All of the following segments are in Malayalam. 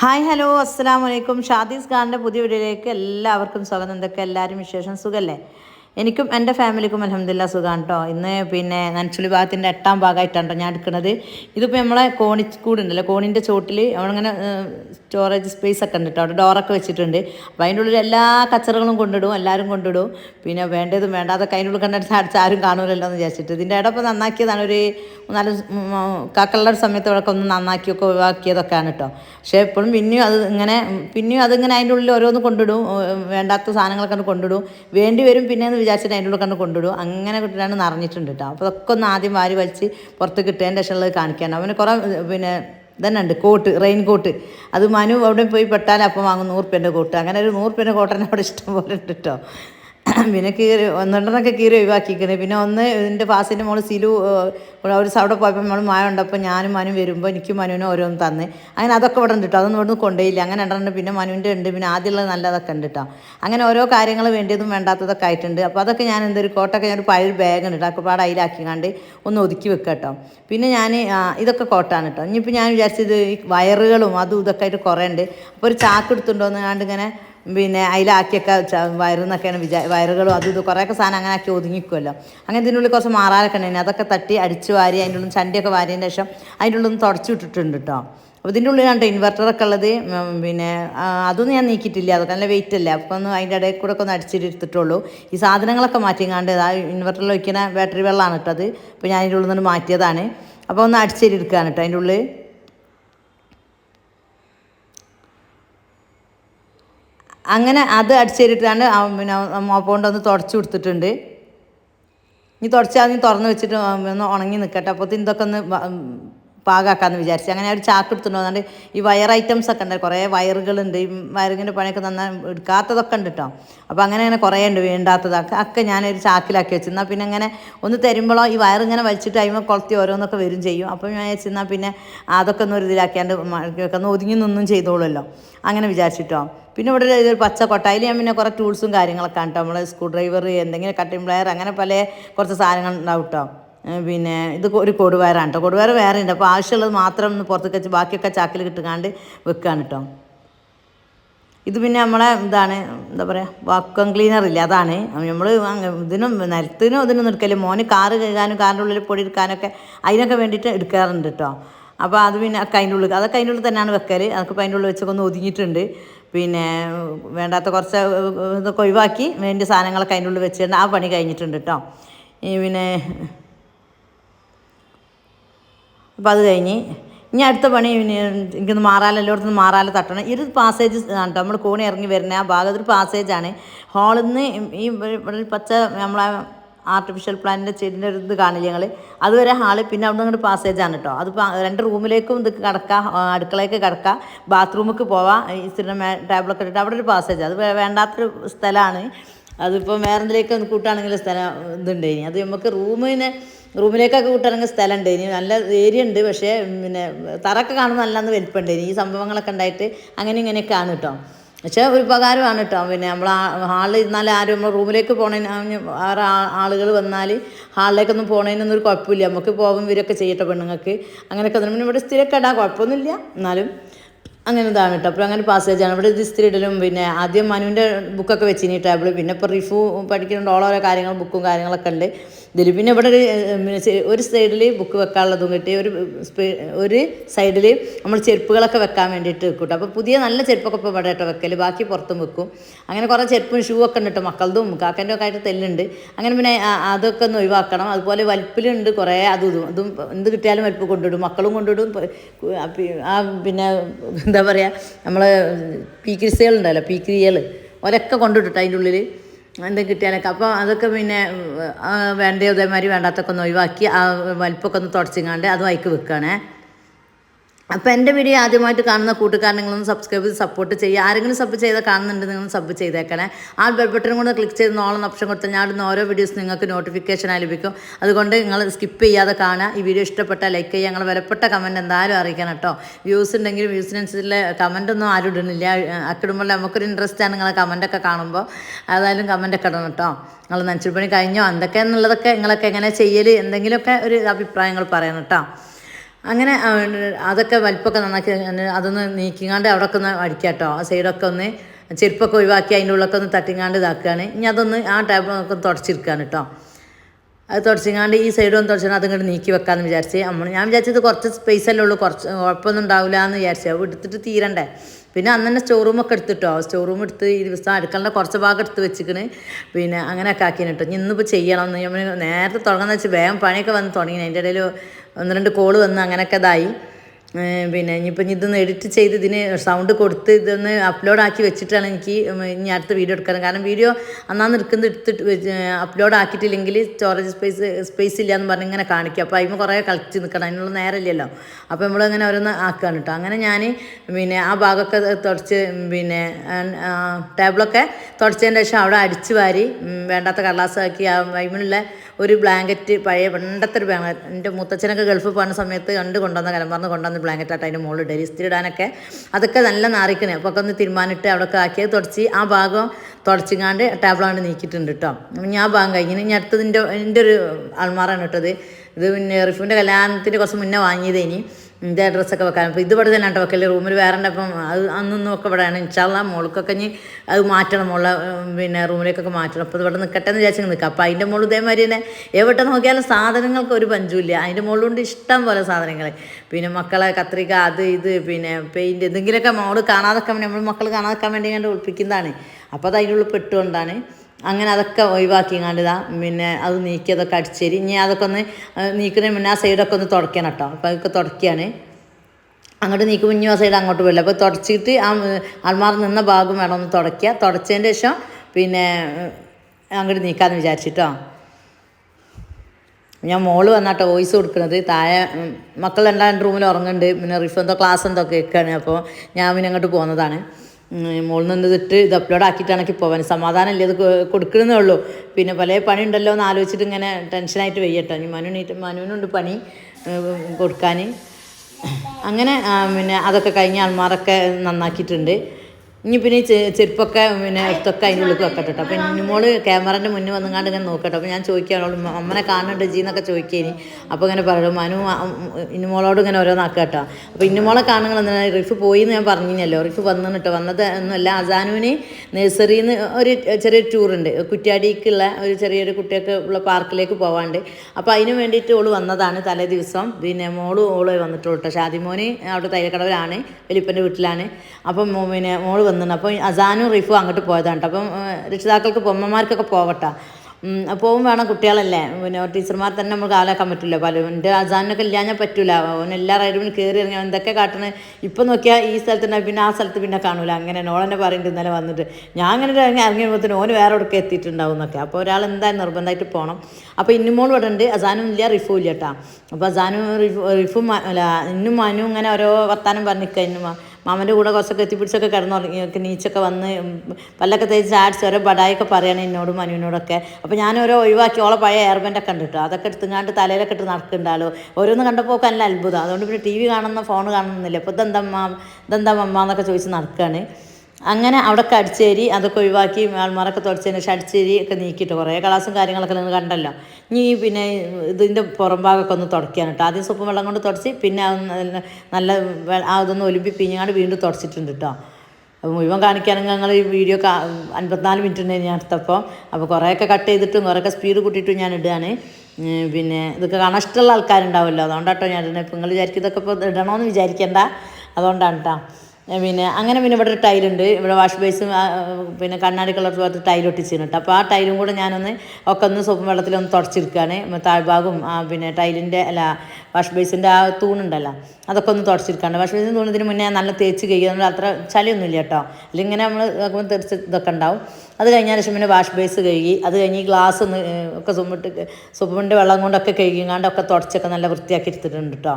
ഹായ് ഹലോ അസ്സാം വലൈക്കും ഷാദീസ് ഖാന്റെ പുതിയ വീഡിയോയിലേക്ക് എല്ലാവർക്കും സ്വാഗതം. എന്തൊക്കെ എല്ലാവരും വിശേഷം? സുഖല്ലേ? എനിക്കും എന്റെ ഫാമിലിക്കും അലഹമില്ല സുഖമാണ് കേട്ടോ ഇന്ന് പിന്നെ നനച്ചുളി ഭാഗത്തിന്റെ എട്ടാം ഭാഗമായിട്ടാണ് ഞാൻ എടുക്കുന്നത്. ഇതിപ്പോൾ നമ്മളെ കോണി ഉണ്ടല്ലോ കോണിന്റെ ചോട്ടിൽ നമ്മളിങ്ങനെ സ്റ്റോറേജ് സ്പേസ് ഒക്കെ ഉണ്ട് കേട്ടോ അവിടെ ഡോറൊക്കെ വെച്ചിട്ടുണ്ട്. അപ്പോൾ അതിന്റെ ഉള്ളിൽ എല്ലാ കച്ചറകളും കൊണ്ടിടും എല്ലാവരും കൊണ്ടിടും. പിന്നെ വേണ്ടതും വേണ്ടാതൊക്കെ അതിന്റെ ഉള്ളിൽ കണ്ടിട്ട് അടിച്ച് ആരും കാണൂലല്ലോ എന്ന് വിചാരിച്ചിട്ട്. ഇതിന്റെ ഇടപ്പം നന്നാക്കിയതാണ് ഒരു നാല് കാക്കളുടെ ഒരു സമയത്ത് അവിടെ ഒന്ന് നന്നാക്കിയൊക്കെ ഒഴിവാക്കിയതൊക്കെയാണ് കേട്ടോ പക്ഷേ എപ്പോഴും പിന്നെയും അത് ഇങ്ങനെ പിന്നെയും അതിങ്ങനെ അതിന്റെ ഉള്ളിൽ ഓരോന്ന് കൊണ്ടിടും വേണ്ടാത്ത സാധനങ്ങളൊക്കെ കൊണ്ടിടും. വേണ്ടി വരും പിന്നെ വിചാരിച്ചിട്ട് അതിന്റെ ഉള്ളിൽ കണ്ട് കൊണ്ടുവിടും. അങ്ങനെ കിട്ടാണ് നിറഞ്ഞിട്ടുണ്ട് കേട്ടോ അപ്പോൾ അതൊക്കെ ഒന്ന് ആദ്യം വാരി വലിച്ച് പുറത്ത് കിട്ടേന്റെ ശേഷം ഉള്ളത് കാണിക്കാൻ അവന് കുറേ പിന്നെ ഇതന്നെ ഉണ്ട് കോട്ട് റെയിൻ കോട്ട്. അത് മനു അവിടെ പോയി പെട്ടാൽ അപ്പം വാങ്ങും നൂറുപ്യന്റെ കോട്ട്. അങ്ങനെ ഒരു നൂറുപ്യന്റെ കോട്ടനെ അവിടെ ഇഷ്ടം പോലെ ഉണ്ട് കേട്ടോ പിന്നെ കീറി ഒന്നെണ്ണൊക്കെ കീറി ഒഴിവാക്കിക്കണേ പിന്നെ ഒന്ന് ഇതിന്റെ ഫാസിന്റെ മോൾ സിലു അവർ അവിടെ പോയപ്പോൾ നമ്മൾ മായ ഉണ്ടപ്പോൾ ഞാനും മനു വരുമ്പോൾ എനിക്കും മനുവിനും ഓരോന്ന് തന്ന്. അങ്ങനെ അതൊക്കെ ഇവിടെ ഉണ്ട് കേട്ടോ അതൊന്നും ഇവിടുന്ന് കൊണ്ടുപോയില്ല. അങ്ങനെ രണ്ടെണ്ണം പിന്നെ മനുവിന്റെ ഉണ്ട്. പിന്നെ ആദ്യമുള്ളത് നല്ലതൊക്കെ ഉണ്ട് കേട്ടോ അങ്ങനെ ഓരോ കാര്യങ്ങൾ വേണ്ടിയതും വേണ്ടാത്തതൊക്കെ ആയിട്ടുണ്ട്. അപ്പോൾ അതൊക്കെ ഞാൻ എന്തൊരു കോട്ടൊക്കെ ഞാൻ ഒരു പഴയ ബാഗ് ഉണ്ട് അപ്പോൾ പാടെ അതിലാക്കിക്കാണ്ട് ഒന്ന് ഒതുക്കി വെക്കാം കേട്ടോ പിന്നെ ഞാൻ ഇതൊക്കെ കോട്ടാണ് കേട്ടോ ഇനിയിപ്പോൾ ഞാൻ വിചാരിച്ചത് വയറുകളും അതും ഇതൊക്കെ ആയിട്ട് കുറേ ഉണ്ട്. അപ്പോൾ ഒരു ചാക്ക് എടുത്തുണ്ടോ എന്ന് കണ്ട് ഇങ്ങനെ പിന്നെ അതിലാക്കിയൊക്കെ വയറുന്നൊക്കെയാണ് വിചാ വയറുകളും അതും ഇത് കുറേയൊക്കെ സാധനം അങ്ങനെ ആക്കി ഒതുങ്ങിക്കുമല്ലോ അങ്ങനെ ഇതിനുള്ളിൽ കുറച്ച് മാറാലൊക്കെ ഉണ്ടായിരുന്നു അതൊക്കെ തട്ടി അടിച്ച് വാരി അതിന്റെ ഉള്ളിൽ ചണ്ടിയൊക്കെ വാരിയതിന് ശേഷം അതിന്റെ ഉള്ളിൽ നിന്ന് തുടച്ചു വിട്ടിട്ടുണ്ട് കേട്ടോ അപ്പോൾ ഇതിന്റെ ഉള്ളിലാണ് ഇൻവെർട്ടറൊക്കെ ഉള്ളത്? പിന്നെ അതൊന്നും ഞാൻ നീക്കിയിട്ടില്ല. അതൊക്കെ നല്ല വെയിറ്റ് അല്ലേ? അപ്പോൾ ഒന്ന് അതിന്റെ ഇടയിൽ കൂടെ ഒക്കെ ഒന്ന് അടിച്ചിട്ടെടുത്തിട്ടുള്ളൂ ഈ സാധനങ്ങളൊക്കെ മാറ്റിങ്ങാണ്ട് ആ ഇൻവെർട്ടറിൽ വയ്ക്കുന്ന ബാറ്ററി വെള്ളമാണ് കേട്ടോ അത്. അപ്പോൾ ഞാൻ അതിന്റെ ഉള്ളിൽ നിന്ന് മാറ്റിയതാണ്. അപ്പോൾ ഒന്ന് അടിച്ചെടുക്കുകയാണ് കേട്ടോ അതിന്റെ ഉള്ളിൽ. അങ്ങനെ അത് അടിച്ചേരിട്ടാണ് പിന്നെ മോപ്പോണ്ട് ഒന്ന് തുടച്ചു കൊടുത്തിട്ടുണ്ട്. ഇനി തുടച്ചാൽ നീ തുറന്ന് വെച്ചിട്ട് ഒന്ന് ഉണങ്ങി നിൽക്കട്ടെ അപ്പോൾ ഇതൊക്കെ ഒന്ന് പാകാക്കാന്ന് വിചാരിച്ചു. അങ്ങനെ ഒരു ചാക്ക് എടുത്തിട്ടുണ്ടോ. ഈ വയർ ഐറ്റംസ് ഒക്കെ ഉണ്ട്. കുറേ വയറുകളുണ്ട്. ഈ വയറിങ്ങിന്റെ പണിയൊക്കെ നന്നായി എടുക്കാത്തതൊക്കെ ഉണ്ട് കേട്ടോ അപ്പോൾ അങ്ങനെ അങ്ങനെ കുറേ ഉണ്ട് വേണ്ടാത്തതൊക്കെ ഒക്കെ ഞാനൊരു ചാക്കിലാക്കി വെച്ചു. എന്നാൽ പിന്നെ അങ്ങനെ ഒന്ന് തരുമ്പോഴോ ഈ ഇങ്ങനെ വലിച്ചിട്ട് അതിമ കൊളത്തി ഓരോന്നൊക്കെ വരും ചെയ്യും. അപ്പോൾ ഞാൻ വെച്ചിരുന്നാൽ പിന്നെ അതൊക്കെ ഒന്ന് ഒരു ഇതിലാക്കിയാണ്ട് ഒതുങ്ങി നിന്നും ചെയ്തോളുമല്ലോ. അങ്ങനെ വിചാരിച്ചിട്ടോ. പിന്നെ ഇവിടെ ഒരു പച്ച കൊട്ടായിൽ ഞാൻ പിന്നെ കുറേ ടൂൾസും കാര്യങ്ങളൊക്കെ കേട്ടോ നമ്മൾ സ്ക്രൂ ഡ്രൈവർ എന്തെങ്കിലും കട്ടിംഗ് പ്ലെയർ അങ്ങനെ പല കുറച്ച് സാധനങ്ങൾ ഉണ്ടാവും കേട്ടോ പിന്നെ ഇത് ഒരു കൊടുവയറാണ് കേട്ടോ കൊടുവയർ വേറെ ഉണ്ട്. അപ്പോൾ ആവശ്യമുള്ളത് മാത്രം ഒന്ന് പുറത്തേക്ക് വെച്ച് ബാക്കിയൊക്കെ ചാക്കിൽ കിട്ടുകാണ്ട് വെക്കുകയാണ് കേട്ടോ ഇത് പിന്നെ നമ്മളെ ഇതാണ് എന്താ പറയുക വാക്വം ക്ലീനർ ഇല്ല? അതാണ്. നമ്മൾ ഇതിനും നിലത്തിനും ഇതിനൊന്നും എടുക്കൽ മോന് കാറ് കഴുകാനും കാറിന്റെ ഉള്ളിൽ പൊടി എടുക്കാനൊക്കെ അതിനൊക്കെ വേണ്ടിയിട്ട് എടുക്കാറുണ്ട് കേട്ടോ അപ്പോൾ അത് പിന്നെ അതിന്റെ ഉള്ളിൽ അതൊക്കെ അതിന്റെ ഉള്ളിൽ തന്നെയാണ് വെക്കൽ അതൊക്കെ അതിന്റെ ഉള്ളിൽ വെച്ചൊക്കെ ഒന്ന് ഒതുങ്ങിയിട്ടുണ്ട്. പിന്നെ വേണ്ടാത്ത കുറച്ച് ഇതൊക്കെ ഒഴിവാക്കി വേണ്ട സാധനങ്ങളൊക്കെ അതിന്റെ ഉള്ളിൽ ആ പണി കഴിഞ്ഞിട്ടുണ്ട് കേട്ടോ. ഈ പിന്നെ അപ്പോൾ അത് കഴിഞ്ഞ് ഇനി അടുത്ത പണി പിന്നെ എനിക്കൊന്ന് മാറാല എല്ലായിടത്തും മാറാല തട്ടണം. ഈ ഒരു പാസേജ് ആണ് നമ്മൾ കോണി ഇറങ്ങി വരുന്ന ആ ഭാഗത്തൊരു പാസേജാണ് ഹാളിൽ നിന്ന് ഈ പച്ച നമ്മളെ ആർട്ടിഫിഷ്യൽ പ്ലാന്റിന്റെ ചെടിന്റെ ഒരു ഇത് കാണില്ല ഞങ്ങൾ അതുവരെ ഹാൾ പിന്നെ അവിടെ നിന്ന് പാസേജാണ് കേട്ടോ അത് രണ്ട് റൂമിലേക്കും ഇത് കിടക്കാം അടുക്കളയ്ക്ക് കിടക്കാം. ബാത്റൂമിലേക്ക് പോവാം സ്ഥിരം ടേബിളൊക്കെ ഇട്ടിട്ട് അവിടെ ഒരു പാസേജ് അത് വേണ്ടാത്തൊരു സ്ഥലമാണ് അതിപ്പോൾ വേറെ എന്തിലേക്ക് ഒന്ന് കൂട്ടുകയാണെങ്കിൽ സ്ഥലം ഇതുണ്ട് ഇനി അത് നമുക്ക് റൂമിനെ റൂമിലേക്കൊക്കെ കൂട്ടുകയാണെങ്കിൽ സ്ഥലം ഇനി നല്ല ഏരിയ ഉണ്ട് പക്ഷേ പിന്നെ തറയൊക്കെ കാണുമ്പോൾ വലിപ്പമുണ്ട് ഇനി ഈ സംഭവങ്ങളൊക്കെ ഉണ്ടായിട്ട് അങ്ങനെ ഇങ്ങനെയൊക്കെ ആണ് കേട്ടോ പക്ഷേ ഒരു ഉപകാരമാണ് കേട്ടോ. പിന്നെ നമ്മൾ ഹാളിൽ ഇരുന്നാൽ ആരും നമ്മൾ റൂമിലേക്ക് പോണതിന് വേറെ ആളുകൾ വന്നാൽ ഹാളിലേക്കൊന്നും പോണതിനൊന്നും ഒരു കുഴപ്പമില്ല. നമുക്ക് പോകും ഇവരൊക്കെ ചെയ്യട്ടെ പെണ്ണുങ്ങൾക്ക്. അങ്ങനെയൊക്കെ പിന്നെ ഇവിടെ സ്ഥിരമൊക്കെ ഇടാൻ കുഴപ്പമൊന്നുമില്ല. എന്നാലും അങ്ങനെ ഇതാണ് കേട്ടോ. അപ്പോൾ അങ്ങനെ പാസേജാണ് ഇവിടെ ഇത് ഇടലും. പിന്നെ ആദ്യം മനുവിന്റെ ബുക്കൊക്കെ വെച്ചിനി ടേബിൾ പിന്നെ ഇപ്പോൾ റിഫു പഠിക്കുന്നുണ്ട്. ഓളോരോ കാര്യങ്ങൾ ബുക്കും കാര്യങ്ങളൊക്കെ ഉണ്ട്. ഇതിൽ പിന്നെ ഇവിടെ ഒരു ഒരു സൈഡിൽ ബുക്ക് വെക്കാനുള്ളതും കിട്ടി ഒരു ഒരു സൈഡിൽ നമ്മൾ ചെരുപ്പുകളൊക്കെ വെക്കാൻ വേണ്ടിയിട്ട് വെക്കും കേട്ടോ. അപ്പോൾ പുതിയ നല്ല ചെരുപ്പൊക്കെ ഇപ്പോൾ ഇവിടെ കേട്ടോ വെക്കൽ ബാക്കി പുറത്തും വെക്കും. അങ്ങനെ കുറേ ചെരുപ്പും ഷൂ ഒക്കെ ഉണ്ട് കേട്ടോ മക്കളതും കാക്കന്റെ ഒക്കെ ആയിട്ട് തെല്ലുണ്ട്. അങ്ങനെ പിന്നെ അതൊക്കെ ഒന്ന് ഒഴിവാക്കണം. അതുപോലെ വലിപ്പിലുണ്ട് കുറേ അതും ഇതും അതും എന്ത് കിട്ടിയാലും വലിപ്പ് കൊണ്ടിടും മക്കളും കൊണ്ടിടും പ- ആ പിന്നെ എന്താ പറയുക നമ്മൾ പീക്രിസുകളുണ്ടല്ലോ പീക്രിയൽ ഒരൊക്കെ കൊണ്ടിട്ടിട്ട് അതിന്റെ ഉള്ളിൽ എന്തെങ്കിലും കിട്ടിയാലൊക്കെ. അപ്പോൾ അതൊക്കെ പിന്നെ വേണ്ട അതേമാതിരി വേണ്ടാത്തൊക്കെ ഒന്ന് ഒഴിവാക്കി ആ വലിപ്പമൊക്കെ ഒന്ന് തുടച്ചിങ്ങാണ്ട് അതും അയക്ക് വെക്കുകയാണേ അപ്പോൾ എന്റെ വീഡിയോ ആദ്യമായിട്ട് കാണുന്ന കൂട്ടുകാർ നിങ്ങളൊന്ന് സബ്സ്ക്രൈബ് ചെയ്ത് സപ്പോർട്ട് ചെയ്യുക. ആരെങ്കിലും സബ് ചെയ്താൽ കാണുന്നുണ്ട് നിങ്ങൾ സബ് ചെയ്തേക്കണേ. ആ ബെൽ ബട്ടൺ കൂടെ ക്ലിക്ക് ചെയ്ത് നോളം ഓപ്ഷൻ കൊടുത്താൽ ഞാൻ ഇടുന്ന ഓരോ വീഡിയോസ് നിങ്ങൾക്ക് നോട്ടിഫിക്കേഷനായി ലഭിക്കും. അതുകൊണ്ട് നിങ്ങൾ സ്കിപ്പ് ചെയ്യാതെ കാണുക. ഈ വീഡിയോ ഇഷ്ടപ്പെട്ടാൽ ലൈക്ക് ചെയ്യുക. ഞങ്ങൾ വിലപ്പെട്ട കമന്റ് എന്തായാലും അറിയിക്കണം കേട്ടോ. വ്യൂസ് ഉണ്ടെങ്കിൽ വ്യൂസിനനുസരിച്ചുള്ള കമന്റ് ഒന്നും ആരും ഇടുന്നില്ല. അക്കിടുമ്പോൾ നമുക്കൊരു ഇൻട്രസ്റ്റ് ആണ് നിങ്ങളെ കമന്റൊക്കെ കാണുമ്പോൾ. ഏതായാലും കമന്റൊക്കെ ഇടണം കേട്ടോ. നിങ്ങൾ നെഞ്ചുപണി കഴിഞ്ഞോ? എന്തൊക്കെ എന്നുള്ളതൊക്കെ നിങ്ങളൊക്കെ എങ്ങനെ ചെയ്യൽ എന്തെങ്കിലുമൊക്കെ ഒരു അഭിപ്രായങ്ങൾ പറയണം കേട്ടോ. അങ്ങനെ അതൊക്കെ വലിപ്പമൊക്കെ നന്നാക്കി അതൊന്ന് നീക്കിങ്ങാണ്ട് അവിടെ ഒക്കെ ഒന്ന് അടിക്കാം കേട്ടോ ആ സൈഡൊക്കെ ഒന്ന് ചെരുപ്പൊക്കെ ഒഴിവാക്കി അതിന്റെ ഉള്ളൊക്കെ ഒന്ന് തട്ടിങ്ങാണ്ട് ഇതാക്കുകയാണ്. ഇനി അതൊന്ന് ആ ടേബിളൊക്കെ ഒന്ന് തുടച്ചിരിക്കുകയാണ് കേട്ടോ. അത് തുടച്ചിങ്ങാണ്ട് ഈ സൈഡ് ഒന്ന് തുടച്ചാൽ അത് ഇങ്ങോട്ട് നീക്കി വെക്കാമെന്ന് വിചാരിച്ച്. നമ്മൾ ഞാൻ വിചാരിച്ചത് കുറച്ച് സ്പേസ് അല്ലേ ഉള്ളൂ കുറച്ച് കുഴപ്പമൊന്നും ഉണ്ടാവില്ല എന്ന് വിചാരിച്ചു. അത് എടുത്തിട്ട് തീരണ്ടേ. പിന്നെ അന്ന് തന്നെ സ്റ്റോർ റൂമൊക്കെ എടുത്തിട്ടോ. സ്റ്റോർ റൂം എടുത്ത് ഈ ദിവസം അടുക്കളന്റെ കുറച്ച് ഭാഗം എടുത്ത് വെച്ചിക്കണ്. പിന്നെ അങ്ങനെയൊക്കെ ആക്കിയിട്ടോ ഇന്നിപ്പോൾ ചെയ്യണം എന്ന്. നമ്മൾ നേരത്തെ തുടങ്ങുന്ന വെച്ച് വേഗം പണിയൊക്കെ വന്ന് തുടങ്ങി. അതിന്റെ ഇടയിൽ ഒന്ന് രണ്ട് കോൾ വന്ന് അങ്ങനെയൊക്കെ ഇതായി. പിന്നെ ഇനിയിപ്പോൾ ഇനി ഇതൊന്ന് എഡിറ്റ് ചെയ്ത് ഇതിന് സൗണ്ട് കൊടുത്ത് ഇതൊന്ന് അപ്ലോഡ് ആക്കി വെച്ചിട്ടാണ് എനിക്ക് ഇനി അടുത്ത വീഡിയോ എടുക്കാൻ കാരണം വീഡിയോ അന്നാന്ന് എടുക്കുന്നത് എടുത്തിട്ട് അപ്ലോഡ് ആക്കിയിട്ടില്ലെങ്കിൽ സ്റ്റോറേജ് സ്പേസ് സ്പേസ് ഇല്ല എന്ന് പറഞ്ഞ് ഇങ്ങനെ കാണിക്കും. അപ്പോൾ അതിന് കുറേ കളിച്ച് നിൽക്കണം അതിനുള്ള നേരമില്ലല്ലോ. അപ്പോൾ നമ്മളിങ്ങനെ ഓരോന്ന് ആക്കുകയാണ് കേട്ടോ അങ്ങനെ ഞാൻ പിന്നെ ആ ഭാഗമൊക്കെ തുടച്ച് പിന്നെ ടേബിളൊക്കെ തുടച്ചതിന്റെ ശേഷം അവിടെ അടിച്ച് വാരി വേണ്ടാത്ത കടലാസാക്കി ആ അതിനുള്ള ഒരു ബ്ലാങ്കറ്റ് പഴയ പണ്ടത്തെ ഒരു ബ്ലാങ്കറ്റ് എന്റെ മുത്തച്ഛനൊക്കെ ഗൾഫ് പോകുന്ന സമയത്ത് കണ്ട് കൊണ്ടുവന്ന കലമ്പറന്ന് കൊണ്ടുവന്ന ബ്ലാങ്കറ്റായിട്ട് അതിന്റെ മുകളിൽ ഇടരി ഇസ്തിരി ഇടാനൊക്കെ അതൊക്കെ നല്ല നാറിക്കണേ. അപ്പോൾ ഒക്കെ ഒന്ന് തീരുമാനിട്ട് അവിടെ ഒക്കെ ആക്കിയത് തുടച്ച് ആ ഭാഗം തുടച്ചിങ്ങാണ്ട് ടേബിളാണ്ട് നീക്കിയിട്ടുണ്ട് കേട്ടോ ഞാൻ ഭാഗം കഴിഞ്ഞു. ഇനി അടുത്തതിന്റെ എന്റെ ഒരു അൾമാറാണ് കേട്ടത് ഇത് പിന്നെ റിഫുവിന്റെ കല്യാണത്തിന്റെ കുറച്ച് മുന്നേ വാങ്ങിയത് ഇനി ഇതിന്റെ ഡ്രസ്സൊക്കെ വെക്കാൻ. അപ്പോൾ ഇത് ഇവിടെ തന്നെ കേട്ടോ വെക്കൽ. റൂമിൽ വേറെ അപ്പം അത് അന്നൊന്നും ഒക്കെ ഇവിടെയാണ്. ഇൻഷാല്ല മോൾക്കൊക്കെ ഇനി അത് മാറ്റണം. മോളെ പിന്നെ റൂമിലേക്കൊക്കെ മാറ്റണം. അപ്പോൾ ഇത് ഇവിടെ നിൽക്കട്ടെ എന്ന് വിചാരിച്ചു നിൽക്കാം അപ്പോൾ അതിന്റെ മുകളിൽ ഇതേമാതിരി തന്നെ എവിടെ നോക്കിയാലും സാധനങ്ങൾക്ക് ഒരു പഞ്ചുമില്ല അതിന്റെ മുകളിലുണ്ട് ഇഷ്ടം പോലെ സാധനങ്ങൾ. പിന്നെ മക്കളെ കത്രിക അത് ഇത് പിന്നെ പെയിന്റ് എന്തെങ്കിലുമൊക്കെ മോൾ വേണ്ടി നമ്മൾ മക്കൾ കാണാതെക്കാൻ വേണ്ടി കണ്ട് ഒളിപ്പിക്കുന്നതാണ്. അപ്പോൾ അത് അതിനുള്ളിൽ പെട്ടുകൊണ്ടാണ് അങ്ങനെ അതൊക്കെ ഒഴിവാക്കി ഇതാ പിന്നെ അത് നീക്കി അതൊക്കെ അടിച്ചേരി. ഇനി അതൊക്കെ ഒന്ന് നീക്കുന്നതിന് മുന്നേ ആ സൈഡൊക്കെ ഒന്ന് തുടയ്ക്കണം കേട്ടോ അപ്പോൾ അതൊക്കെ തുടയ്ക്കുകയാണ് അങ്ങോട്ട് നീക്കുമ്പോൾ ഇനി ആ സൈഡ് അങ്ങോട്ട് പോയില്ല അപ്പോൾ തുടച്ചിട്ട് ആ അൽമാർ നിന്ന ഭാഗം വേണം ഒന്ന് തുടയ്ക്കുക തുടച്ചതിന്റെ ശേഷം പിന്നെ അങ്ങോട്ട് നീക്കാമെന്ന് വിചാരിച്ചിട്ടോ ഞാൻ മോൾ വന്നാട്ടോ വോയിസ് കൊടുക്കുന്നത് താഴെ മക്കൾ രണ്ടാം റൂമിൽ ഉറങ്ങുന്നുണ്ട്. പിന്നെ റിഫ് എന്തോ ക്ലാസ് എന്തോ കേൾക്കുകയാണ് അപ്പോൾ ഞാൻ പിന്നെ അങ്ങോട്ട് പോകുന്നതാണ് മോളിൽ നിന്ന് ഇതിട്ട് ഇത് അപ്ലോഡ് ആക്കിയിട്ടാണെങ്കിൽ പോവാൻ സമാധാനം ഇല്ല ഇത് കൊടുക്കണമെന്നേ ഉള്ളൂ. പിന്നെ പല പണി ഉണ്ടല്ലോ എന്ന് ആലോചിച്ചിട്ട് ഇങ്ങനെ ടെൻഷനായിട്ട് വയ്യട്ടോ ഇനി മനുവിനീട്ട് മനുവിനുണ്ട് പണി കൊടുക്കാൻ. അങ്ങനെ പിന്നെ അതൊക്കെ കഴിഞ്ഞ് അൽമാറൊക്കെ നന്നാക്കിയിട്ടുണ്ട്. ഇനി പിന്നെ ചെരുപ്പൊക്കെ പിന്നെ എടുത്തൊക്കെ അതിന്റെ ഉള്ളിൽ വെക്കട്ടെ കേട്ടോ. അപ്പം ഇന്നുമോൾ ക്യാമറന്റെ മുന്നിൽ വന്നുകൊണ്ട് ഇങ്ങനെ നോക്കട്ടെ. അപ്പോൾ ഞാൻ ചോദിക്കുകയാണോളൂ അമ്മനെ കാണുന്നുണ്ട് ജി എന്നൊക്കെ ചോദിക്കേനി അപ്പോൾ ഇങ്ങനെ പറയും മനു ഇന്നുമോളോട് ഇങ്ങനെ ഓരോന്നാക്കുക കേട്ടോ. അപ്പോൾ ഇന്നുമോളെ എന്താണ് റിഫ് പോയി എന്ന് ഞാൻ പറഞ്ഞില്ലല്ലോ റിഫ് വന്നു കേട്ടോ. വന്നത് ഒന്നുമല്ല അസാനുവിന് നഴ്സറിയിൽ നിന്ന് ഒരു ചെറിയൊരു ടൂറുണ്ട് കുറ്റ്യാടിക്കുള്ള ഒരു ചെറിയൊരു കുട്ടിയൊക്കെ ഉള്ള പാർക്കിലേക്ക് പോകാണ്ട് അപ്പോൾ അതിന് വേണ്ടിയിട്ട് ഓൾ വന്നതാണ് തലേ ദിവസം. പിന്നെ മോൾ ഓൾ വന്നിട്ടുള്ളൂ കേട്ടോ. ഷാദിമോന് അവിടെ തൈരക്കടവരാണ് വലിപ്പന്റെ വീട്ടിലാണ്. അപ്പം പിന്നെ മോൾ വന്നിട്ടുണ്ട്. അപ്പോൾ അസാനും റിഫും അങ്ങോട്ട് പോയതാണ് അപ്പം രക്ഷിതാക്കൾക്ക് പൊമ്മമാർക്കൊക്കെ പോവട്ടെ. പോവും വേണം കുട്ടികളല്ലേ. പിന്നെ ടീച്ചർമാർ തന്നെ നമ്മൾ കാലാക്കാൻ പറ്റില്ല. പല എന്റെ അസാനൊക്കെ ഇല്ലാഞ്ഞാൽ പറ്റില്ല അവൻ എല്ലാ റൈഡും കയറി ഇറങ്ങി. എന്തൊക്കെ കാട്ടണ? ഇപ്പം നോക്കിയാൽ ഈ സ്ഥലത്തുണ്ടായി പിന്നെ ആ സ്ഥലത്ത് പിന്നെ കാണൂല. അങ്ങനെ ഓളെന്നെ പറഞ്ഞിട്ട് ഇന്നലെ വന്നിട്ട്. ഞാൻ അങ്ങനെ ഇറങ്ങി ഇറങ്ങിയപ്പോഴത്തേന് ഓന് വേറെ ഇടയ്ക്ക് എത്തിയിട്ടുണ്ടാവും എന്നൊക്കെ. അപ്പോൾ ഒരാൾ എന്തായാലും നിർബന്ധമായിട്ട് പോകണം അപ്പോൾ ഇന്നുമോൾ ഇവിടെ ഉണ്ട്. അസാനും ഇല്ല റിഫും ഇല്ല കേട്ടോ. അപ്പോൾ അസാനും റിഫു റിഫും അല്ല ഇന്നും മനു ഇങ്ങനെ ഓരോ വർത്താനം പറഞ്ഞിരിക്കുക ഇന്നും മാമന്റെ കൂടെ കുറച്ചൊക്കെ എത്തിപ്പിടിച്ചൊക്കെ കിടന്നുറങ്ങി നീച്ചൊക്കെ വന്ന് പല്ലൊക്കെ തേച്ച് ചാടിച്ച് ഓരോ ബടായൊക്കെ പറയണം എന്നോടും മനുവിനോടൊക്കെ. അപ്പോൾ ഞാൻ ഓരോ ഒഴിവാക്കി ഓളെ പഴയ എയർബെന്റൊക്കെ ഉണ്ട് കേട്ടോ അതൊക്കെ എടുത്തുങ്ങാണ്ട് തലയിലൊക്കെ ഇട്ട് നടക്കുന്നുണ്ടാലോ ഓരോന്ന് കണ്ടപ്പോൾ ഒക്കെ നല്ല അത്ഭുതം. അതുകൊണ്ട് പിന്നെ ടി വി കാണുന്ന ഫോൺ കാണുന്നില്ല ഇപ്പോൾ ദന്തമ്മ ഇതെന്താ അമ്മ എന്നൊക്കെ ചോദിച്ച് നടക്കുകയാണ് അങ്ങനെ അവിടെയൊക്കെ അടിച്ചേരി അതൊക്കെ ഒഴിവാക്കി ആൾമാരൊക്കെ തുടച്ചതിന് ശേഷം അടിച്ചേരി ഒക്കെ നീക്കിയിട്ട് കുറേ കളാസും കാര്യങ്ങളൊക്കെ നിങ്ങൾ കണ്ടല്ലോ. ഇനി പിന്നെ ഇതിന്റെ പുറം ഭാഗമൊക്കെ ഒന്ന് തുടയ്ക്കാണ് കേട്ടോ. ആദ്യം സൂപ്പ് വെള്ളം കൊണ്ട് തുടച്ച് പിന്നെ നല്ല- അതൊന്ന് ഒലിമ്പി പിഞ്ഞാണ്ട് വീണ്ടും തുടച്ചിട്ടുണ്ട് കേട്ടോ. മുഴുവൻ കാണിക്കാനെങ്കിൽ ഞങ്ങൾ ഈ വീഡിയോ അൻപത്തിനാല് മിനിറ്റ് ഉണ്ട് ഞാൻ എടുത്തപ്പോൾ. അപ്പോൾ കുറേയൊക്കെ കട്ട് ചെയ്തിട്ടും കുറേയൊക്കെ സ്പീഡ് കൂട്ടിയിട്ടും ഞാൻ ഇടുകയാണ്. പിന്നെ ഇതൊക്കെ കാണാൻ ഇഷ്ടമുള്ള ആൾക്കാരുണ്ടാവുമല്ലോ. അതുകൊണ്ടാട്ടോ ഞാൻ ഇടുന്നത്. ഇപ്പോൾ നിങ്ങൾ വിചാരിക്കും ഇതൊക്കെ ഇപ്പോൾ ഇടണമെന്ന് വിചാരിക്കേണ്ട. അതുകൊണ്ടാണ് കേട്ടോ. പിന്നെ അങ്ങനെ പിന്നെ ഇവിടെ ഒരു ടൈലുണ്ട്. ഇവിടെ വാഷ് ബേസും പിന്നെ കണ്ണാടി കളർ പോലത്തെ ടൈൽ ഒട്ടിച്ചിട്ടുണ്ട് അപ്പോൾ ആ ടൈലും കൂടെ ഞാനൊന്ന് ഒക്കെ ഒന്ന് സോപ്പും വെള്ളത്തിലൊന്ന് തുടച്ചിരിക്കുകയാണ് താഴ്ഭാഗവും പിന്നെ ടൈലിന്റെ അല്ല വാഷ് ബേസിന്റെ ആ തൂണുണ്ടല്ലോ അതൊക്കെ ഒന്ന് തുടച്ചിരിക്കാണ്ട് വാഷ് ബേസിന്റെ തൂണത്തിന് മുന്നേ നല്ല തേച്ച് കഴിയുക അത്ര ചളിയൊന്നും ഇല്ല കേട്ടോ. അല്ലെങ്കിൽ ഇങ്ങനെ നമ്മൾ നോക്കുമ്പോൾ തെറിച്ച് ഇതൊക്കെ ഉണ്ടാവും. അത് കഴിഞ്ഞാൽ ശേഷം പിന്നെ വാഷ് ബേസ് കഴുകി അത് കഴിഞ്ഞ് ഗ്ലാസ് ഒന്ന് ഒക്കെ സോപ്പിട്ട് സോപ്പിന്റെ വെള്ളം കൊണ്ടൊക്കെ കഴുകിങ്ങാണ്ടൊക്കെ തുടച്ചൊക്കെ നല്ല വൃത്തിയാക്കി എടുത്തിട്ടുണ്ട് കേട്ടോ.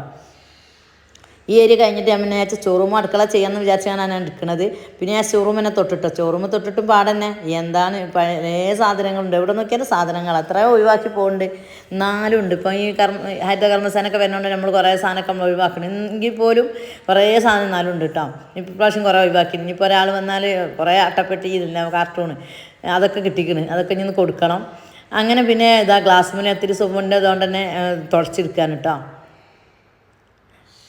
ഈ ഏരിയ കഴിഞ്ഞിട്ട് ഞാൻ പിന്നെ ഞാൻ ഷോറൂം അടുക്കള ചെയ്യാമെന്ന് വിചാരിച്ചാണ് ഞാൻ എടുക്കുന്നത് പിന്നെ ഞാൻ തന്നെ തൊട്ടിട്ടോ. ഷോറൂമ് തൊട്ടിട്ടും പാടന്നെ. എന്താണ് പഴയ സാധനങ്ങളുണ്ട്. എവിടെ നോക്കിയാലും സാധനങ്ങൾ. അത്രയോ ഒഴിവാക്കി പോകുന്നുണ്ട് എന്നാലും ഉണ്ട്. ഇപ്പം ഈ കർമ്മ ഹരിത കർമ്മസേനൊക്കെ വരുന്നതുകൊണ്ട് നമ്മൾ കുറേ സാധനമൊക്കെ നമ്മൾ ഒഴിവാക്കണം. എങ്കിൽ പോലും കുറേ സാധനം എന്നാലും ഉണ്ട് കേട്ടോ ഇപ്പം പ്രാവശ്യം കുറേ ഒഴിവാക്കി. ഇനിയിപ്പോൾ ഒരാൾ വന്നാൽ കുറേ അട്ടപ്പെട്ടി ഇതില്ല കാർട്ടൂണ് അതൊക്കെ കിട്ടിക്കണ്. അതൊക്കെ ഇനി കൊടുക്കണം. അങ്ങനെ പിന്നെ ഇതാ ഗ്ലാസ് മുന്നേ ഒത്തിരി സുഖമുണ്ട്. അതുകൊണ്ട് തന്നെ തുടച്ചെടുക്കാൻ കേട്ടോ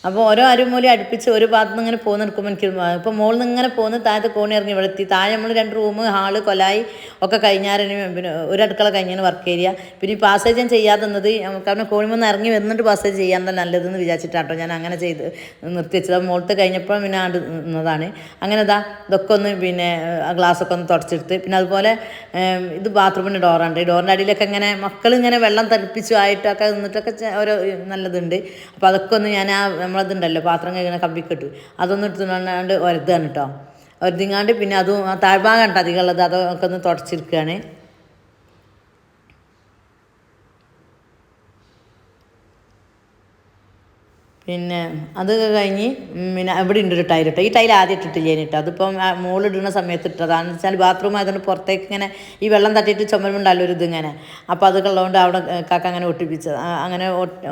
അപ്പോൾ ഓരോ അരുമൂലി അടുപ്പിച്ച് ഒരു ഭാഗത്ത് നിന്ന് ഇങ്ങനെ പോകുന്ന എടുക്കുമ്പോൾ എനിക്ക് ഇപ്പോൾ മുകളിൽ നിന്ന് ഇങ്ങനെ പോകുന്ന താഴത്ത് കോണി ഇറങ്ങി ഇവിടെ എത്തി താഴെ നമ്മൾ രണ്ട് റൂം ഹാൾ കൊലായി ഒക്കെ കഴിഞ്ഞാറിന് പിന്നെ ഒരു അടുക്കള കഴിഞ്ഞാൽ വർക്ക് ഏരിയ പിന്നെ ഈ പാസേജ് ഞാൻ ചെയ്യാതെന്നത് കാരണം കോണിമൊന്ന് ഇറങ്ങി വന്നിട്ട് പാസേജ് ചെയ്യാൻ തന്നെ നല്ലതെന്ന് വിചാരിച്ചിട്ടാട്ടോ ഞാൻ അങ്ങനെ ചെയ്ത് നിർത്തി വെച്ചത് മുകളിലത്തെ കഴിഞ്ഞപ്പോൾ പിന്നെ ആണ്ട് നിന്നതാണ്. അങ്ങനെ ഇതാ ഇതൊക്കെ ഒന്ന് പിന്നെ ഗ്ലാസ്സൊക്കെ ഒന്ന് തുടച്ചെടുത്ത്. പിന്നെ അതുപോലെ ഇത് ബാത്റൂമിന്റെ ഡോറുണ്ട് ഈ ഡോറിന്റെ അടിയിലൊക്കെ ഇങ്ങനെ മക്കൾ ഇങ്ങനെ വെള്ളം തളിപ്പിച്ചു ആയിട്ടൊക്കെ നിന്നിട്ടൊക്കെ ഓരോ നല്ലതുണ്ട്. അപ്പോൾ അതൊക്കെ ഒന്ന് ഞാൻ ആ നമ്മളതുണ്ടല്ലോ പാത്രം കഴിക്കുന്ന കമ്പിക്കെട്ട്. അതൊന്നും എടുത്തുകൊണ്ട് ഒരതാണ് കേട്ടോ ഒരതിങ്ങാണ്ട് പിന്നെ അതും താഴ്ഭാഗം ഉണ്ട് അധികമുള്ളത്? അതൊക്കെ ഒന്ന് തുടച്ചിരിക്കുകയാണ്. പിന്നെ അത് കഴിഞ്ഞ് പിന്നെ ഇവിടെ ഉണ്ട് ഒരു ടൈൽ കേട്ടോ ഈ ടൈൽ ആദ്യം ഇട്ടിട്ടില്ല കേട്ടോ അതിപ്പം മുകളിടുന്ന സമയത്ത് ഇട്ടതാണ്. വെച്ചാൽ ബാത്റൂം ആയതുകൊണ്ട് പുറത്തേക്ക് ഇങ്ങനെ ഈ വെള്ളം തട്ടിയിട്ട് ചുമരുമുണ്ടല്ലോ ഒരു ഇതിങ്ങനെ അപ്പോൾ അത് ഉള്ളതുകൊണ്ട് അവിടെ കാക്ക അങ്ങനെ ഒട്ടിപ്പിച്ചത് അങ്ങനെ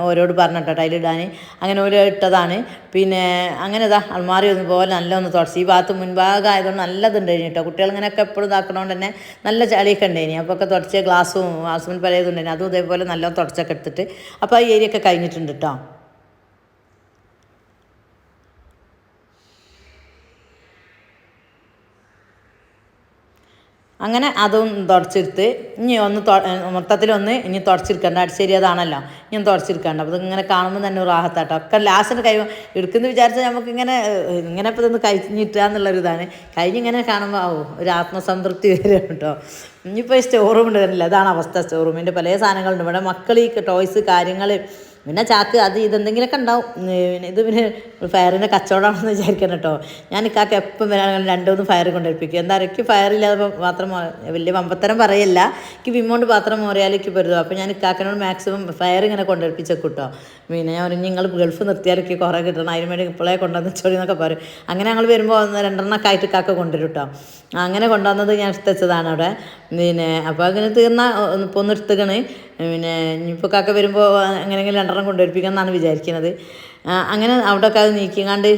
ഓരോട് പറഞ്ഞിട്ടോ ഇടാൻ അങ്ങനെ ഓരോ ഇട്ടതാണ്. പിന്നെ അങ്ങനെ ഇതാ അൽമാറി ഒന്ന് പോലെ നല്ല ഒന്ന് തുടച്ച്. ഈ ബാത്ത് മുൻഭാഗം ആയതുകൊണ്ട് നല്ലതുണ്ടായിന് കേട്ടോ കുട്ടികൾ ഇങ്ങനെയൊക്കെ എപ്പോഴും ഇതാക്കണോണ്ട് തന്നെ നല്ല ചളിയൊക്കെ ഉണ്ടായിനി. അപ്പോൾ ഒക്കെ തുടച്ച് ഗ്ലാസ്സും ഗ്ലാസ്സും പലതുണ്ടായിന് അതും ഇതേപോലെ നല്ല തുടച്ചൊക്കെ എടുത്തിട്ട്. അപ്പോൾ ആ ഏരിയ ഒക്കെ കഴിഞ്ഞിട്ടുണ്ട് കേട്ടോ അങ്ങനെ അതും തുടച്ചെടുത്ത് ഇനി ഒന്ന് മൊത്തത്തിലൊന്ന് ഇനി തുടച്ചെടുക്കണ്ട അടിശ്ശേരി അതാണല്ലോ. ഇനി തുടച്ചെടുക്കണ്ട അപ്പോൾ ഇതിങ്ങനെ കാണുമ്പോൾ തന്നെ റാഹത്താട്ടോ. ഒക്കെ ലാസ്റ്റിന് കൈ എടുക്കുന്നു വിചാരിച്ചാൽ നമുക്ക് ഇങ്ങനെ ഇങ്ങനെ ഇപ്പോൾ ഇതൊന്ന് കഴിഞ്ഞിട്ടുക ഇതാണ് കഴിഞ്ഞിങ്ങനെ കാണുമ്പോൾ ആവും ഒരു ആത്മസംതൃപ്തി വരും കേട്ടോ. ഇനിയിപ്പോൾ ഈ ഉണ്ട് വരുന്നില്ല അതാണ് അവസ്ഥ. സ്റ്റോറൂമിന്റെ പല സാധനങ്ങളുണ്ട്. ഇവിടെ മക്കൾ ഈ ടോയ്സ് കാര്യങ്ങൾ പിന്നെ ചാക്ക് അത് ഇതെന്തെങ്കിലുമൊക്കെ ഉണ്ടാവും. പിന്നെ ഇത് പിന്നെ ഫയറിന്റെ കച്ചവടമാണെന്ന് വിചാരിക്കണം കേട്ടോ. ഞാൻ ഇക്കാക്ക് എപ്പം വരാണെങ്കിലും രണ്ടുമൂന്ന് ഫയർ കൊണ്ടുവരിപ്പിക്കും എന്താ എനിക്ക് ഫയറില്ലാതെ പാത്രം വലിയ വമ്പത്തരം പറയല്ല. എനിക്ക് വിമ്മോണ്ട് പാത്രം മോറിയാൽ എനിക്ക് പറ്റും അപ്പോൾ ഞാൻ ഇക്കാക്കനോട് മാക്സിമം ഫയർ ഇങ്ങനെ കൊണ്ടുവരിപ്പിച്ചേക്കും കേട്ടോ. പിന്നെ ഞാൻ നിങ്ങൾ ഗൾഫ് നിർത്തിയാലൊക്കെ കുറേ കിട്ടണം. അതിന് വേണ്ടി ഇപ്പോഴേ കൊണ്ടുവന്ന് എന്നൊക്കെ പറയും. അങ്ങനെ ഞങ്ങൾ വരുമ്പോൾ ഒന്ന് രണ്ടെണ്ണമൊക്കെ ആയിട്ട് ഇക്കാക്ക കൊണ്ടുവരും കേട്ടോ. അങ്ങനെ കൊണ്ടുവന്നത് ഞാൻ എടുത്തുവെച്ചതാണ് അവിടെ. പിന്നെ അപ്പോൾ അങ്ങനെ തീർന്ന ഇപ്പോൾ ഒന്ന് പിന്നെ ഇനിയിപ്പോൾ കാക്ക വരുമ്പോൾ എങ്ങനെയെങ്കിലും രണ്ടെണ്ണം കൊണ്ടുവരിപ്പിക്കണം എന്നാണ് വിചാരിക്കുന്നത് അങ്ങനെ അവിടെയൊക്കെ അത് നീക്കിങ്ങാണ്ട്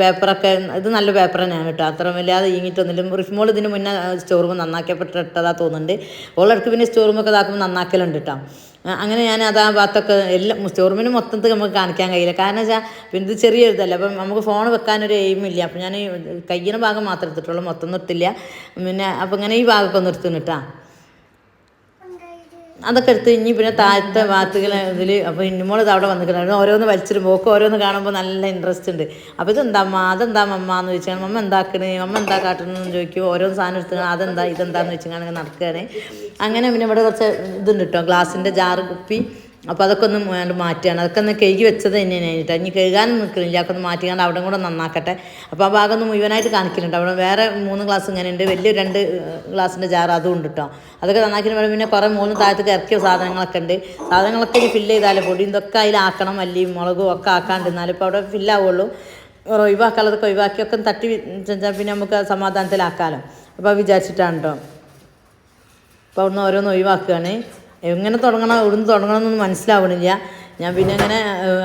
പേപ്പറൊക്കെ ഇത് നല്ല പേപ്പർ തന്നെയാണ് കേട്ടോ. അത്ര വല്ലാതെ ഈങ്ങിയിട്ടൊന്നുമില്ല റിഫ്മോൾ ഇതിന് മുന്നേ സ്റ്റോർ റൂം നന്നാക്കിയപ്പെട്ടിട്ടതാ തോന്നുന്നുണ്ട്. ഓളെടുക്ക് പിന്നെ സ്റ്റോർ റൂമൊക്കെ ഇതാക്കുമ്പോൾ നന്നാക്കലുണ്ട് കേട്ടോ. അങ്ങനെ ഞാൻ അത് ആ ഭാഗത്തൊക്കെ എല്ലാം സ്റ്റോർമിന് മൊത്തത്തിൽ നമുക്ക് കാണിക്കാൻ കഴിയില്ല. കാരണം വെച്ചാൽ പിന്നെ ഇത് ചെറിയ ഇതല്ല. അപ്പം നമുക്ക് ഫോൺ വെക്കാനൊരു എയിമില്ല അപ്പം ഞാൻ ഈ കയ്യിന് ഭാഗം മാത്രം എടുത്തിട്ടുള്ളൂ. മൊത്തം നിർത്തില്ല. പിന്നെ അപ്പം ഇങ്ങനെ ഈ ഭാഗമൊക്കെ നിർത്തുന്നു കേട്ടോ അതൊക്കെ എടുത്ത് ഇനി പിന്നെ താഴത്തെ ഭാഗത്തുകൾ ഇതിൽ അപ്പോൾ ഇന്നുമോൾ ഇത് അവിടെ വന്നിട്ടുണ്ടായിരുന്നു ഓരോന്ന് വലിച്ചിട്ട് ഓക്ക് ഓരോന്ന് കാണുമ്പോൾ നല്ല ഇൻട്രസ്റ്റ് ഉണ്ട്. അപ്പോൾ ഇതെന്താ അമ്മ അതെന്താ മമ്മ എന്ന് ചോദിച്ചാൽ മമ്മ എന്താക്കണേ മമ്മ എന്താ കാട്ടണമെന്ന് ചോദിക്കും. ഓരോ സാധനം എടുത്ത് അതെന്താ? ഇതെന്താന്ന് വെച്ചാൽ നടക്കുകയാണ് അങ്ങനെ പിന്നെ ഇവിടെ കുറച്ച് ഇതുണ്ട് കേട്ടോ ഗ്ലാസിന്റെ ജാറ് കുപ്പി. അപ്പോൾ അതൊക്കെ ഒന്ന് മാറ്റുകയാണ് അതൊക്കെ ഒന്ന് കഴുകി വെച്ചത് തന്നെയാണ് കഴിഞ്ഞിട്ട് ഇനി കഴുകാനും നിൽക്കുന്നില്ല അതൊക്കെ ഒന്ന് മാറ്റിക്കാണ്ട് അവിടെ കൂടെ നന്നാക്കട്ടെ. അപ്പോൾ ആ ഭാഗം ഒന്ന് മുഴുവനായിട്ട് കാണിക്കുന്നുണ്ട്. അവിടെ വേറെ മൂന്ന് ഗ്ലാസ് ഇങ്ങനെ ഉണ്ട് വലിയ രണ്ട് ഗ്ലാസിന്റെ ജാർ അതും ഉണ്ട് കേട്ടോ അതൊക്കെ നന്നാക്കിന് വേണം പിന്നെ കുറേ മൂന്ന് താഴത്തേക്ക് ഇറക്കിയ സാധനങ്ങളൊക്കെ ഉണ്ട്. സാധനങ്ങളൊക്കെ ഇനി ഫില്ല് ചെയ്താലേ പൊടി. ഇതൊക്കെ അതിലാക്കണം മല്ലിയും മുളകും ഒക്കെ ആക്കാണ്ട് എന്നാലും ഇപ്പോൾ അവിടെ ഫില്ലാവുള്ളൂ ഒഴിവാക്കാനുള്ളതൊക്കെ ഒഴിവാക്കിയൊക്കെ തട്ടി പിന്നെ നമുക്ക് സമാധാനത്തിലാക്കാമല്ലോ അപ്പോൾ വിചാരിച്ചിട്ടാണ് കേട്ടോ അപ്പോൾ അവിടുന്ന് ഓരോന്ന് ഒഴിവാക്കുകയാണ് എങ്ങനെ തുടങ്ങണം എവിടുന്ന് തുടങ്ങണം എന്നൊന്നും മനസ്സിലാവണില്ല. ഞാൻ പിന്നെ അങ്ങനെ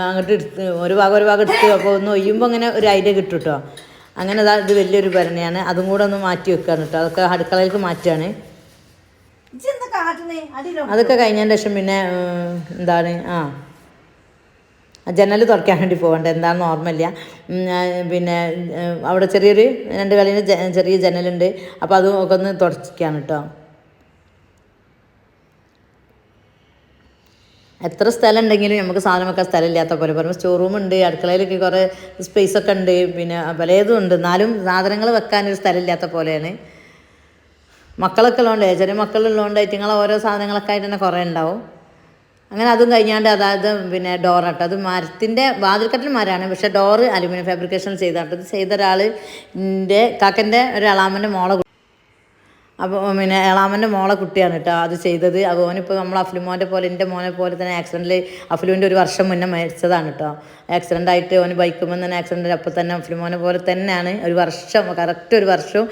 അങ്ങോട്ട് എടുത്ത് ഒരു ഭാഗം ഒരു ഭാഗം എടുത്ത് അപ്പോൾ ഒന്ന് ഒയ്യുമ്പോൾ അങ്ങനെ ഒരു ഐഡിയ കിട്ടും കേട്ടോ അങ്ങനെ അതാ ഇത് വലിയൊരു ഭരണിയാണ്. അതും കൂടെ ഒന്ന് മാറ്റി വെക്കുകയാണ് കേട്ടോ അതൊക്കെ അടുക്കളയിലേക്ക് മാറ്റുകയാണ് അതൊക്കെ കഴിഞ്ഞതിന് ശേഷം പിന്നെ എന്താണ് ആ. ജനൽ തുറക്കാൻ വേണ്ടി പോകണ്ട എന്താണെന്ന് ഓർമ്മയില്ല. പിന്നെ അവിടെ ചെറിയൊരു രണ്ട് കളിന് ചെറിയ ജനലുണ്ട്. അപ്പോൾ അതും ഒക്കെ ഒന്ന് തുടച്ചിരിക്കുകയാണ് കേട്ടോ എത്ര സ്ഥലം ഉണ്ടെങ്കിലും നമുക്ക് സാധനം വെക്കാൻ സ്ഥലമില്ലാത്ത പോലെ. പറയുമ്പോൾ സ്റ്റോർ റൂം ഉണ്ട് അടുക്കളയിലൊക്കെ കുറേ സ്പേസ് ഒക്കെ ഉണ്ട് പിന്നെ പലതും ഉണ്ട്. എന്നാലും സാധനങ്ങൾ വെക്കാനൊരു സ്ഥലമില്ലാത്ത പോലെയാണ്. മക്കളൊക്കെ ഉള്ളതുകൊണ്ട് ചെറിയ മക്കളുള്ളതുകൊണ്ട് ഇറ്റിങ്ങളെ ഓരോ സാധനങ്ങളൊക്കെ ആയിട്ട് തന്നെ കുറേ ഉണ്ടാവും. അങ്ങനെ അതും കഴിഞ്ഞാണ്ട് അതായത് പിന്നെ ഡോറാട്ടോ അത് മരത്തിന്റെ വാതിൽക്കട്ടിൽ മരമാണ് പക്ഷേ ഡോറ് അലുമിനിയം ഫാബ്രിക്കേഷൻ ചെയ്താട്ടോ. ചെയ്ത ഒരാൾ എന്റെ കാക്കന്റെ ഒരു അളാമന്റെ മോളെ അപ്പോൾ പിന്നെ എളാമന്റെ മോളെ കുട്ടിയാണ് കേട്ടോ അത് ചെയ്തത്. അപ്പോൾ ഓനിപ്പോൾ നമ്മൾ അഫ്ലുമോന്റെ പോലെ എന്റെ മോനെ പോലെ തന്നെ ആക്സിഡന്റിൽ അഫ്ലുവിന്റെ ഒരു വർഷം മുന്നേ മരിച്ചതാണ് കേട്ടോ ആക്സിഡന്റ് ആയിട്ട് ഓന് ബൈക്കുമ്പോൾ തന്നെ ആക്സിഡന്റ് അപ്പോൾ തന്നെ അഫ്ലുമോനെ പോലെ തന്നെയാണ് ഒരു വർഷം കറക്റ്റ് ഒരു വർഷവും.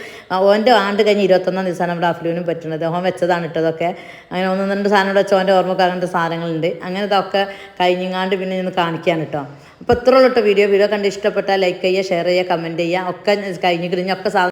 ഓന്റെ ആണ്ട് കഴിഞ്ഞ് ഇരുപത്തൊന്നാം ദിവസമാണ് നമ്മുടെ അഫ്ലുവിനും പറ്റുന്നത് ഓൻ വെച്ചതാണ് ഇട്ടതൊക്കെ അങ്ങനെ ഒന്ന് രണ്ട് സാധനം വെച്ച് ഓന്റെ ഓർമ്മക്ക് അങ്ങനത്തെ സാധനങ്ങളുണ്ട്. അങ്ങനെ ഇതൊക്കെ കഴിഞ്ഞങ്ങാണ്ട് പിന്നെ ഇന്ന് കാണിക്കാൻ കേട്ടോ അപ്പോൾ ഇത്രയുള്ള വീഡിയോ. വീഡിയോ കണ്ട് ഇഷ്ടപ്പെട്ടാൽ ലൈക്ക് ചെയ്യുക ഷെയർ ചെയ്യുക കമന്റ് ചെയ്യുക. ഒക്കെ കഴിഞ്ഞ് കഴിഞ്ഞൊക്കെ സാധനം